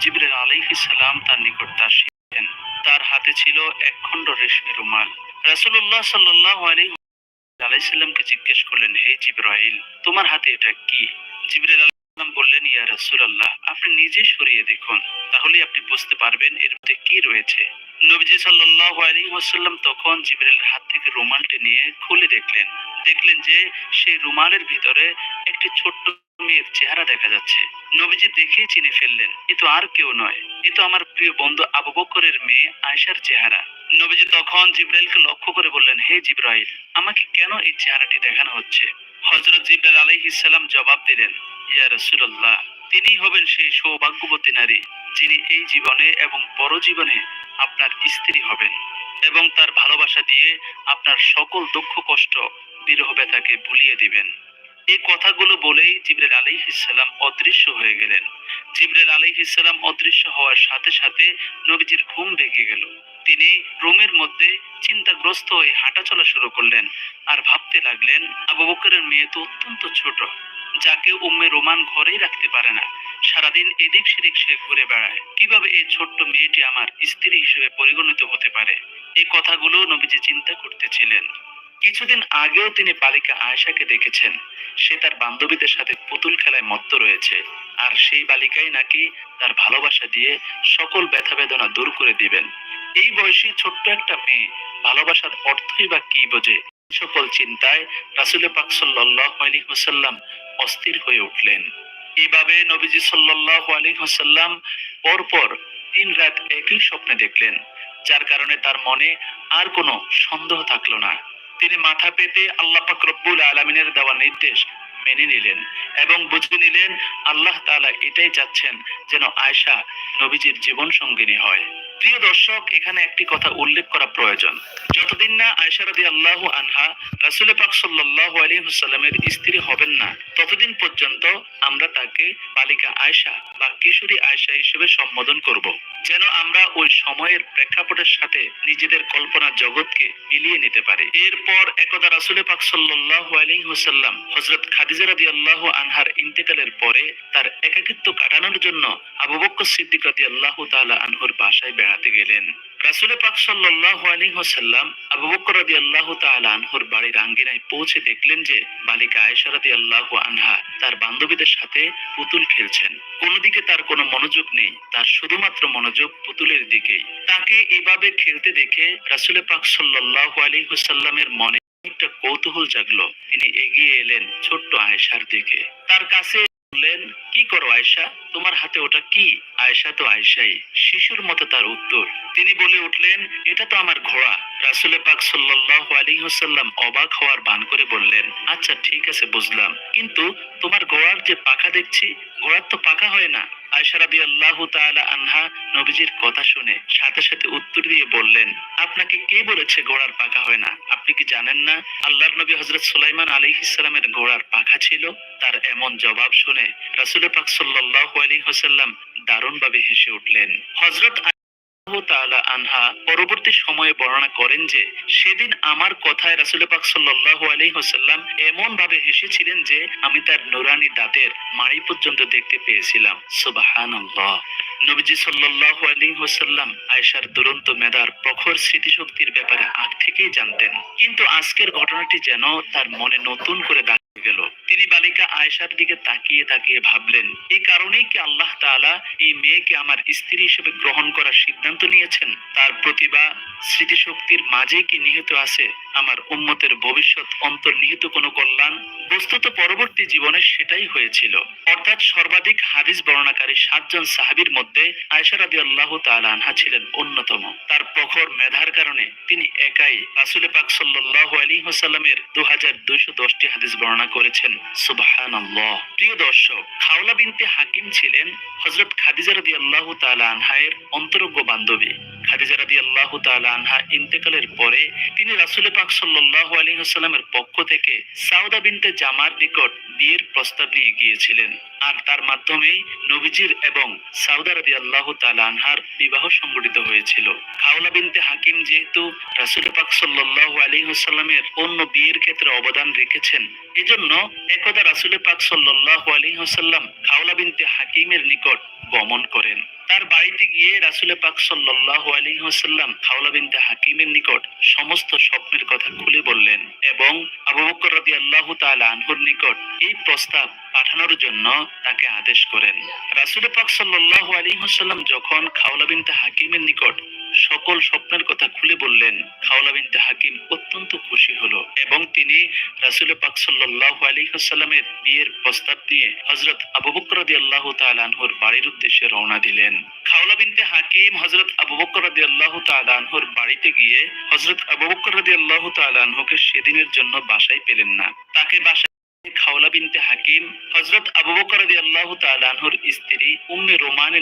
জিবরাইল আলাইহিস সালাম তার নিকট আসিলেন তার হাতে ছিল এক খণ্ড রেশমি রুমাল। রাসূলুল্লাহ সাল্লাল্লাহু আলাইহি আলাইসাল্লামকে জিজ্ঞেস করলেন, হে জিব্রাইল, তোমার হাতে এটা কি? জিবরাইল আলাইহিসসালাম বললেন, ইয়া রাসূলুল্লাহ, আপনি নিজে সরিয়ে দেখুন তাহলে আপনি বুঝতে পারবেন এর মধ্যে কি রয়েছে। নবীজি সাল্লাল্লাহু আলাইহি ওয়াসাল্লাম তখন জিবরাইলের হাত থেকে রুমালটি নিয়ে খুলে দেখলেন। দেখলেন যে সেই রুমালের ভিতরে একটি ছোট্ট মেয়ের চেহারা দেখা যাচ্ছে। নবীজি দেখেই চিনে ফেললেন, এ তো আর কেউ নয়। এ তো আমার প্রিয় বন্ধু আবু বকরের মেয়ে আয়েশার চেহারা। নবীজি তখন জিব্রাইলকে লক্ষ্য করে বললেন, হে জিব্রাইল, আমাকে কেন এই চেহারাটি দেখানো হচ্ছে? হযরত জিব্রাইল আলাইহিস সালাম জবাব দিলেন, ইয়া রাসূলুল্লাহ তিনি হবেন সেই সৌভাগ্যবতী নারী, যিনি এই জীবনে এবং পরজীবনে আপনার স্ত্রী হবেন এবং তার ভালোবাসা দিয়ে আপনার সকল দুঃখ কষ্ট, বিরহ ব্যথাকে ভুলিয়ে দিবেন। এই কথাগুলো বলেই জিবরাইল আলাইহিসসালাম অদৃশ্য হয়ে গেলেন। জিবরাইল আলাইহিসসালাম অদৃশ্য হওয়ার সাথে সাথে নবীজির ঘুম ভেঙে গেল। তিনি রুমের মধ্যে চিন্তাগ্রস্ত হয়ে হাঁটা চলা শুরু করলেন আর ভাবতে লাগলেন, আবু বকরের মেয়ে তো অত্যন্ত ছোট, যাকে উম্মে রোমান ঘরেই রাখতে পারে না। সারাদিন এদিক সেদিক সে ঘুরে বেড়ায়। কীভাবে এই ছোট্ট মেয়েটি আমার স্ত্রী হিসেবে পরিগণিত হতে পারে? এই কথাগুলো নবীজি চিন্তা করতেছিলেন। কিছুদিন আগেও তিনি বালিকা আয়েশাকে দেখেছেন। সে তার বান্ধবীদের সাথে পুতুল খেলায় মত্ত রয়েছে। আর সেই বালিকাই নাকি তার ভালোবাসা দিয়ে সকল ব্যথা বেদনা দূর করে দিবেন। এই বয়সী ছোট্ট একটা মেয়ে ভালোবাসার অর্থই বা কি বোঝে? সকল চিন্তায় রাসুল পাক সাল্লাহ আলী হোসাল্লাম অস্থির হয়ে উঠলেন। এইভাবে নবীজি সাল্লাহ আলী হোসাল্লাম পরপর তিন রাত একই স্বপ্নে দেখলেন, যার কারণে তার মনে আর কোনো সন্দেহ থাকল না। তিনি মাথা পেতে আল্লাহ পাক রব্বুল আলমিনের দেওয়া নির্দেশ মেনে নিলেন এবং বুঝে নিলেন আল্লাহ তালা এটাই চাচ্ছেন যেন আয়সা নবীজির জীবন সঙ্গিনী হয়। প্রিয় দর্শক, এখানে একটি কথা উল্লেখ করা প্রয়োজন। যতদিন না আয়সা রাদি আল্লাহ আনহা রাসুল পাক সাল্লাহ আলী হুসাল্লামের স্ত্রী হবেন না, ততদিন পর্যন্ত আমরা তাকে বালিকা আয়সা বা কিশোরী আয়সা হিসেবে সম্বোধন করব। যেন আমরা ওই সময়ের প্রেক্ষাপটের সাথে নিজেদের কল্পনা জগৎকে মিলিয়ে নিতে পারি। এরপর একদা রাসুল পাক সাল্লাহ আলী হুসাল্লাম হজরত খাদিজা রাদি আল্লাহ আনহার ইন্তেকালের পরে তার একাকিত্ব কাটানোর জন্য আবু বক্কর সিদ্দিক রাদি আল্লাহ তাআলা আনহুর বাসায় বেড়াতে গেলেন। রাসুল পাক সাল্লাহ আলী হোসাল্লাম আবু বকর রাদি আল্লাহ আনহুর বাড়ির আঙ্গিনায় পৌঁছে দেখলেন যে বালিকা আয়েশা রাদি আল্লাহ আনহা তার বান্ধবীদের সাথে পুতুল খেলছেন। কোনোদিকে তার কোনো মনোযোগ নেই, তার শুধুমাত্র মনোযোগ পুতুলের দিকেই। তাকে এভাবে খেলতে দেখে রাসুলে পাক সাল্লাহ আলী হোসাল্লামের মনে একটা কৌতূহল জাগলো। তিনি এগিয়ে এলেন ছোট্ট আয়েশার দিকে। তার কাছে বললেন, কি করো আয়সা তোমার হাতে ওটা কি? আয়সা তো আয়সাই শিশুর মতো তার উত্তর। তিনি বলে উঠলেন, এটা তো আমার ঘোড়া। রাসুলে পাক সাল্লাহ আলী হোসাল্লাম অবাক হওয়ার বান করে বললেন আচ্ছা ঠিক আছে, বুঝলাম। কিন্তু তোমার ঘোড়ার যে পাখা দেখছি, ঘোড়ার তো পাখা হয় না। আয়েশা আল্লাহ তালা আনহা নবীজির কথা শুনে সাথে সাথে উত্তর দিয়ে বললেন, আপনাকে কে বলেছে ঘোড়ার পাখা হয় না? আপনি কি জানেন না? আল্লাহর নবী হজরত সুলাইমান আলী ইসলামের ঘোড়ার পাখা ছিল? তার এমন জবাব শুনে রাসুল পাক সাল্লাহ আলী হোসাল্লাম দারুণভাবে হেসে উঠলেন। তাআলা পরবর্তী সময়ে বর্ণনা করেন যে, সেদিন আমার কথায় রাসুল পাক সাল্লাল্লাহু আলাইহি ওয়াসাল্লাম এমন ভাবে হেসেছিলেন যে, আমি তার নুরানি দাঁতের মাড়ি পর্যন্ত দেখতে পেয়েছিলাম। সুবহানাল্লাহ। নবীজি সাল্লাল্লাহু আলাইহি ওয়াসাল্লাম আয়েশার দুরন্ত মেধার প্রখর স্মৃতিশক্তির ব্যাপারে আগ থেকেই জানতেন। কিন্তু আজকের ঘটনাটি যেন তার মনে নতুন করে দাঁড়িয়ে গেল। তিনি বালিকা আয়েশার দিকে তাকিয়ে তাকিয়ে ভাবলেন, এই কারণেই কি আল্লাহ তাআলা এই মেয়েকে আমার স্ত্রী হিসেবে গ্রহণ করার সিদ্ধান্ত নিয়েছেন? তার প্রতিভা, স্মৃতিশক্তির মাঝে কি নিহিত আছে? আমার উম্মতের ভবিষ্যৎ অন্তর্নিহিত কোনো কল্যাণ? বস্তুত পরবর্তী জীবনে সেটাই হয়েছিল। অর্থাৎ সর্বাধিক হাদিস বর্ণনাকারী সাতজন সাহাবীর মধ্যে আয়েশা রাদিয়াল্লাহু তাআলা আনহা ছিলেন অন্যতম। তার প্রখর মেধার কারণে তিনি একাই রাসূল পাক সাল্লাল্লাহু আলাইহি ওয়াসাল্লামের 2210টি হাদিস বর্ণনা করেছেন। সুবহানাল্লাহ। প্রিয় দর্শক, খাওলা বিনতে হাকিম ছিলেন হযরত খাদিজা তাআলা আনহায়ের বান্ধবী। খাদিজা তাআলা আনহা ইন্তেকালের পরে তিনি রাসূল পাক ওয়াসাল্লামের পক্ষ থেকে সাউদা বিনতে জামার নিকট বিয়ের প্রস্তাব নিয়ে গিয়েছিলেন। আর তার মাধ্যমেই নবীজির এবং সাউদা তাআলা আনহার বিবাহ সংগঠিত হয়েছিল। খাওলা বিনতে হাকিম যেহেতু রাসূল পাক আলাইহি ওয়াসাল্লামের অন্য বিয়ের ক্ষেত্রে অবদান রেখেছেন, এজন্য একদা রাসূল পাক সাল্লাল্লাহু আলাইহি ওয়াসাল্লাম খাওলা বিনতে হাকিমের নিকট গমন করেন। তার বাড়িতে গিয়ে রাসূল পাক সাল্লাল্লাহু আলাইহি ওয়াসাল্লাম খাওলা বিনতে হাকিমের নিকট সমস্ত স্বপ্নের কথা খুলে বললেন এবং আবু বকর রাদিয়াল্লাহু তাআলা আনহুর নিকট এই প্রস্তাব পাঠানোর জন্য তাকে আদেশ করেন। রাসূল পাক সাল্লাল্লাহু আলাইহি ওয়াসাল্লাম যখন খাওলা বিনতে হাকিমের নিকট সকল স্বপ্নের কথা খুলে বললেন খাওলা বিনতে হাকিম অত্যন্ত খুশি হলো এবং তিনি রাসূল পাক সাল্লাল্লাহু আলাইহি ওয়াসাল্লামের বিয়ের প্রস্তাব নিয়ে হযরত আবু বকর রাদিয়াল্লাহু তাআলা আনহুর বাড়ির উদ্দেশ্যে রওনা দিলেন। খাওলা বিনতে হাকিম হজরত আবু বকর রাদিয়াল্লাহু তাআলা আনহুর বাড়িতে গিয়ে হজরত আবু বকর রাদিয়াল্লাহু তাআলা আনহুকে সেদিনের জন্য বাসায় পেলেন না। তাকে বাসায় কথাগুলো শুনে উম্মে রোমান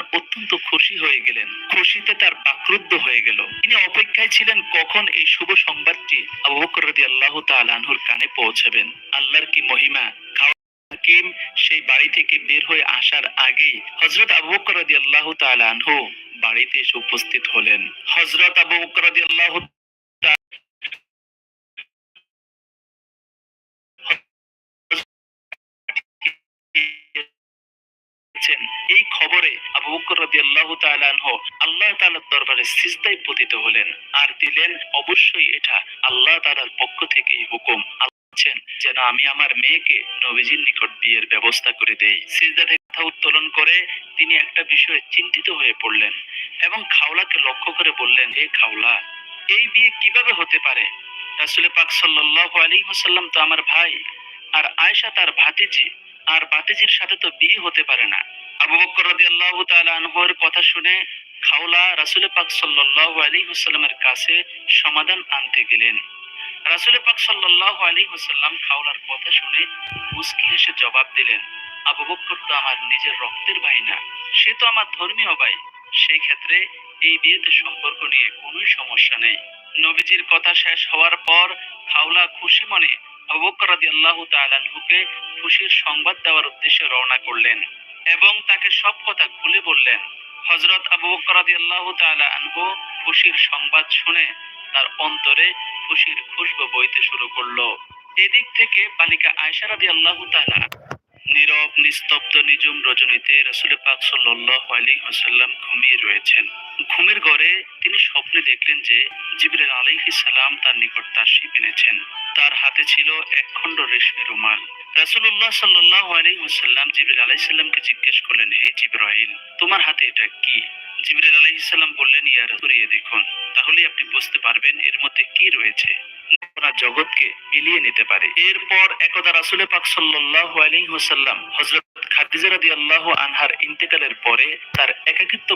অত্যন্ত খুশি হয়ে গেলেন। খুশিতে তার বাক্রুদ্ধ হয়ে গেল। তিনি অপেক্ষায় ছিলেন কখন এই শুভ সংবাদটি আবু বকর রাদিয়াল্লাহু তাআলা কানে পৌঁছাবেন। আল্লাহর কি মহিমা? হাকিম সেই বাড়ি থেকে বের হয়ে আসার আগেই হযরত আবু বকর রাদিয়াল্লাহু তাআলা বাড়িতে এসে উপস্থিত হলেন হযরত আবু বকর করেছেন। এই খবরে আবু বকর রাদিয়াল্লাহু তাআলা আল্লাহ তাআলার দরবারে সিজদায় পতিত হলেন আর দিলেন, অবশ্যই এটা আল্লাহ তাআলার পক্ষ থেকেই হুকুম আল্লাহ বলছেন, যেন আমি আমার মেয়েকে নবীজির নিকট বিয়ের ব্যবস্থা করে দেই। সিজদা থেকে মাথা উত্তোলন করে তিনি একটা বিষয়ে চিন্তিত হয়ে পড়লেন এবং খাওলাকে লক্ষ্য করে বললেন হে খাওলা, এই বিয়ে কীভাবে হতে পারে? রাসূল পাক সাল্লাল্লাহু আলাইহি ওয়াসাল্লাম তো আমার ভাই, আর আয়েশা তার ভাতিজি, আর ভাতিজির সাথে তো বিয়ে হতে পারে না। আবু বকর রাদিয়াল্লাহু তাআলা আনহুর কথা শুনে খাওলা রাসূল পাক সাল্লাল্লাহু আলাইহি ওয়াসাল্লামের কাছে সমাধান আনতে গেলেন। রাসূল পাক সাল্লাল্লাহু আলাইহি ওয়াসাল্লাম খাওলার কথা শুনে মুস্কি হেসে জবাব দিলেন, আবু বকর তো আমার নিজের রক্তের ভাই না, সে তো আমার ধর্মীয় ভাই সেই ক্ষেত্রে এই বিয়েতে সম্পর্ক নিয়ে কোনো সমস্যা নেই। নবীজির কথা শেষ হওয়ার পর খাওলা খুশি মনে আবু বকর রাদিয়াল্লাহু তাআলা আনহুকে খুশির সংবাদ দেওয়ার উদ্দেশ্যে রওনা করলেন এবং তাকে সব কথা খুলে বললেন। হযরত আবু বক্কর বকর রাদিয়াল্লাহু তাআলা আনহু খুশির সংবাদ শুনে তার অন্তরে খুশির খুশবু বইতে শুরু করল। এদিক থেকে বালিকা আয়সা রাদিয়াল্লাহু আল্লাহ নীরব, নিস্তব্ধ নিজম রজনীতে রাসুল পাক সাল্লি হাসাল্লাম ঘুমিয়ে রয়েছেন। ঘুমের ঘরে তিনি স্বপ্নে দেখলেন যে জিবরিল আলাইহিস সালাম তার নিকট তার শিপ এনেছেন। তার হাতে ছিল একখণ্ড রেশমি রুমাল। আলাইহি ওয়াসাল্লাম জিবরিল আলাইহিস সালামকে জিজ্ঞেস করলেন, হে জিবরাইল, তোমার হাতে এটা কি? জিবরিল আলাইহিস সালাম বললেন, ইয়া রাসূল দেখুন। তাহলে আপনি বুঝতে পারবেন এর মধ্যে কি রয়েছে। জগৎকে মিলিয়ে নিতে পারে। এরপর একদা রাসূল পাক সাল্লাল্লাহু আলাইহি ওয়াসাল্লাম হযরত খাদিজা রাদিয়াল্লাহু আনহার ইন্তেকালের পরে তার একাকিত্ব